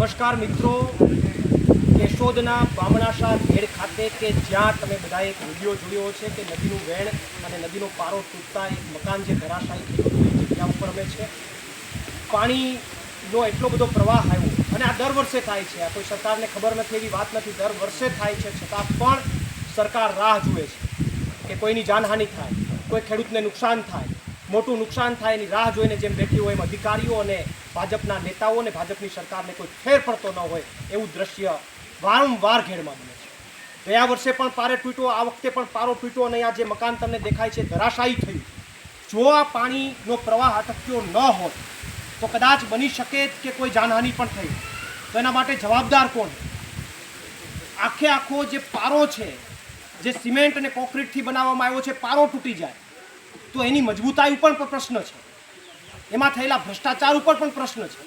નમસ્કાર મિત્રો. કેશોદના બામણાશા ઘેડ ખાતે કે જ્યાં તમે બધાએ એક વીડિયો જોયો છે કે નદીનું વેણ અને નદીનો પારો તૂટતા એક મકાન જે ધરાશાયી થયું એ જગ્યા ઉપર અમે છે. પાણીનો એટલો બધો પ્રવાહ આવ્યો અને આ દર વર્ષે થાય છે. આ કોઈ સરકારને ખબર નથી એવી વાત નથી. દર વર્ષે થાય છે. છતાં પણ સરકાર રાહ જુએ છે કે કોઈની જાનહાનિ થાય, કોઈ ખેડૂતને નુકસાન થાય. મોટું નુકસાન થાય એની રાહ જોઈને જેમ બેઠી હોય એમ અધિકારીઓ અને ભાજપના નેતાઓ અને ભાજપની સરકારને કોઈ ફેર પડતો ન હોય એવું દ્રશ્ય વારંવાર ઘેડમાં બને છે. ગયા વર્ષે પણ પારે તૂટ્યો, આ વખતે પણ પારો તૂટ્યો અને આ જે મકાન તમને દેખાય છે ધરાશાયી થયું. જો આ પાણીનો પ્રવાહ અટક્યો ન હોત તો કદાચ બની શકે કે કોઈ જાનહાનિ પણ થઈ. તો એના માટે જવાબદાર કોણ? આખે આખો જે પારો છે, જે સિમેન્ટ અને કોન્ક્રીટથી બનાવવામાં આવ્યો છે, પારો તૂટી જાય. તો એની મજબૂતાઈ ઉપર પણ પ્રશ્ન છે. એમાં થયેલા ભ્રષ્ટાચાર ઉપર પણ પ્રશ્ન છે.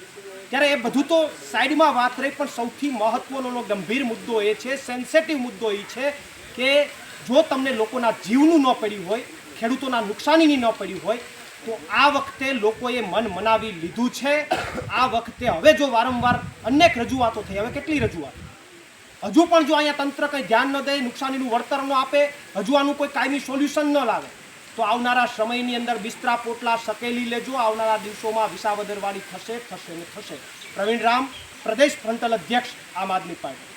ત્યારે એ બધું તો સાઈડમાં વાત રહી, પણ સૌથી મહત્વનો ગંભીર મુદ્દો એ છે સેન્સેટિવ મુદ્દો એ છે કે જો તમને લોકોના જીવનું ન પડ્યું હોય, ખેડૂતોના નુકસાનીની ન પડ્યું હોય, તો આ વખતે લોકોએ મન મનાવી લીધું છે. આ વખતે હવે જો વારંવાર અનેક રજૂઆતો થઈ, હવે કેટલી રજૂઆત? હજુ પણ જો અહીંયા તંત્ર કંઈ ધ્યાન ન દે, નુકસાનીનું વળતર ન આપે, હજુ આનું કોઈ કાયમી સોલ્યુશન ન લાવે તો આવનારા સમયની અંદર બિસ્તરા પોટલા સકેલી લેજો. આવનારા દિવસોમાં વિસાવદરવાળી થશે થશે ને થશે. પ્રવીણ રામ, પ્રદેશ ફ્રન્ટલ અધ્યક્ષ આમ આદમી પાર્ટી.